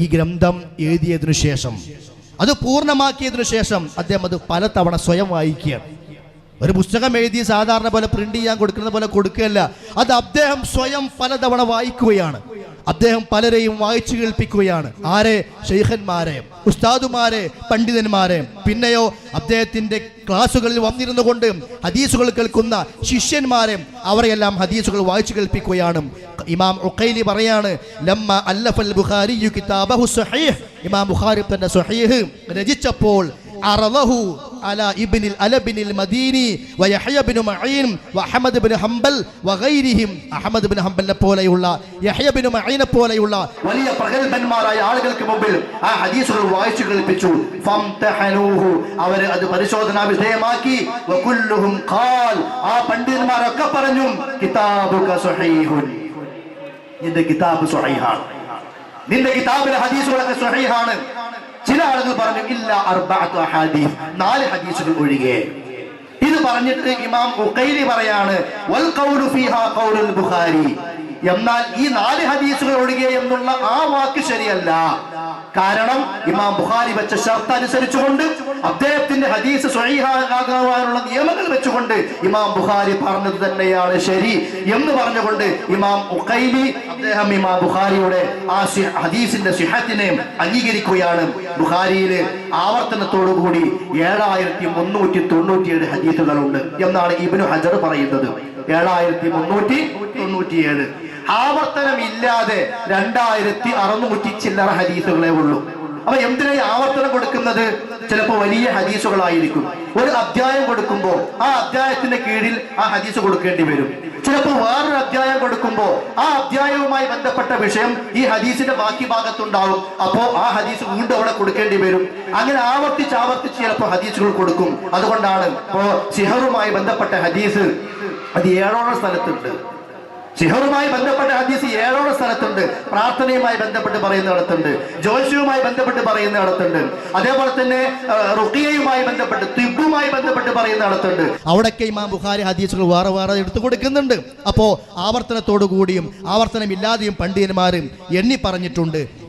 ഈ ഗ്രന്ഥം എഴുതിയതിനു ശേഷം അത് പൂർണമാക്കിയതിനു ശേഷം അദ്ദേഹം അത് പലതവണ സ്വയം വായിക്കുക. ഒരു പുസ്തകം എഴുതി സാധാരണ പോലെ പ്രിന്റ് ചെയ്യാൻ കൊടുക്കുന്ന പോലെ കൊടുക്കുകയല്ല അത് അദ്ദേഹം സ്വയം പലതവണ വായിക്കുകയാണ്. അദ്ദേഹം പലരെയും വായിച്ചു കേൾപ്പിക്കുകയാണ്. ആരെ? ഷെയ്ഖന്മാരെ ഉസ്താദുമാരെ പണ്ഡിതന്മാരെ. പിന്നെയോ അദ്ദേഹത്തിന്റെ ക്ലാസ്സുകളിൽ വന്നിരുന്നു കൊണ്ട് ഹദീസുകൾ കേൾക്കുന്ന ശിഷ്യന്മാരെ അവരെല്ലാം ഹദീസുകൾ വായിച്ചു കേൾപ്പിക്കുകയാണ്. ഇമാം ഉഖൈലി പറയാണ് ലമ്മ അല്ലഫൽ ബുഖാരി കിതാബഹു ഇമാം ബുഖാരി തന്റെ സ്വഹീഹ് രചിച്ചപ്പോൾ അല ഇബ്നിൽ അലബിനിൽ മദീനി വയഹയബിനു മഈൻ വഹമദ് ബിൻ ഹംബൽ വഗൈരിഹിം അഹമ്മദ് ബിൻ ഹംബലിനെ പോലെയുള്ള യഹയബിനു മഈനെ പോലെയുള്ള വലിയ പ്രഗൽഭന്മാരായ ആളുകൾക്ക് മുമ്പിൽ ആ ഹദീസുകൾ വായിച്ചു കേൾപ്പിച്ചു. ഫംതഹനൂഹു. അവർ അത് പരിശോധനാ വിധേയമാക്കി വകുല്ലുഹും ഖാൽ. ആ പണ്ഡിതന്മാരൊക്കെ പറഞ്ഞു കിതാബുക സ്വഹീഹുൻ. നിന്റെ കിതാബ് സ്വഹീഹാണ്. നിന്റെ കിതാബിലെ ഹദീസുകളൊക്കെ സ്വഹീഹാണ്. ചില ആളുകൾ പറഞ്ഞു ഇല്ല അഹാദീസ്. നാല് ഹദീസുകൾ ഒഴികെ. ഇത് പറഞ്ഞിട്ട് ഇമാം ഉഖൈലി പറയാണ് വൽ ഖൗലു ഖൗലുൽ ബുഖാരി. എന്നാൽ ഈ നാല് ഹദീസുകൾ ഒഴികെ എന്നുള്ള ആ വാക്ക് ശരിയല്ല. കാരണം ഇമാം ബുഖാരി വെച്ച ഷർത്ത് അനുസരിച്ചുകൊണ്ട് അദ്ദേഹത്തിന്റെ ഹദീസ് സ്വഹീഹാകാനുള്ള നിയമങ്ങൾ വെച്ചുകൊണ്ട് ഇമാം ബുഖാരി പറഞ്ഞത് തന്നെയാണ് ശരി എന്ന് പറഞ്ഞുകൊണ്ട് ഇമാം ഉഖൈലി അദ്ദേഹം ഇമാം ബുഖാരിയുടെ ആ ഹദീസിന്റെ സിഹത്തിനെ അംഗീകരിക്കുകയാണ്. ബുഹാരിയിലെ ആവർത്തനത്തോടു കൂടി ഏഴായിരത്തി മുന്നൂറ്റി തൊണ്ണൂറ്റിയേഴ് ഹദീസുകളുണ്ട് എന്നാണ് ഇബിനു ഹജർ പറയുന്നത്. ഏഴായിരത്തി മുന്നൂറ്റി തൊണ്ണൂറ്റിയേഴ് ആവർത്തനം ഇല്ലാതെ രണ്ടായിരത്തി അറുന്നൂറ്റി ചില്ലറ ഹരീസുകളെ ഉള്ളൂ. അപ്പൊ എന്തിനാ ആവർത്തനം കൊടുക്കുന്നത്? ചിലപ്പോൾ വലിയ ഹദീസുകളായിരിക്കും. ഒരു അധ്യായം കൊടുക്കുമ്പോൾ ആ അധ്യായത്തിന്റെ കീഴിൽ ആ ഹദീസ് കൊടുക്കേണ്ടി വരും. ചിലപ്പോൾ വേറൊരു അധ്യായം കൊടുക്കുമ്പോൾ ആ അധ്യായവുമായി ബന്ധപ്പെട്ട വിഷയം ഈ ഹദീസിന്റെ ബാക്കി ഭാഗത്തുണ്ടാവും. അപ്പോ ആ ഹദീസ് വീണ്ടും അവിടെ കൊടുക്കേണ്ടി വരും. അങ്ങനെ ആവർത്തിച്ച് ആവർത്തിച്ച് ചിലപ്പോൾ ഹദീസുകൾ കൊടുക്കും. അതുകൊണ്ടാണ് ഇപ്പോ സിഹറുമായി ബന്ധപ്പെട്ട ഹദീസ് അത് ഏഴോളം സ്ഥലത്തുണ്ട്. സിഹറുമായി ബന്ധപ്പെട്ട ഹദീസ് ഏഴോളം സ്ഥലത്തുണ്ട്. പ്രാർത്ഥനയുമായി ബന്ധപ്പെട്ട് പറയുന്നിടത്തുണ്ട്. ജോഷുവുമായി ബന്ധപ്പെട്ട് പറയുന്നിടത്തുണ്ട്. അതേപോലെ തന്നെ റുഖിയയുമായി ബന്ധപ്പെട്ട് തിബുമായി ബന്ധപ്പെട്ട് പറയുന്നിടത്തുണ്ട്. അവിടൊക്കെ ഇമാം ബുഖാരി ഹദീസുകൾ വേറെ വേറെ എടുത്തു കൊടുക്കുന്നുണ്ട്. അപ്പോ ആവർത്തനത്തോടു കൂടിയും ആവർത്തനമില്ലാതെയും പണ്ഡിതന്മാരും എണ്ണി പറഞ്ഞിട്ടുണ്ട്.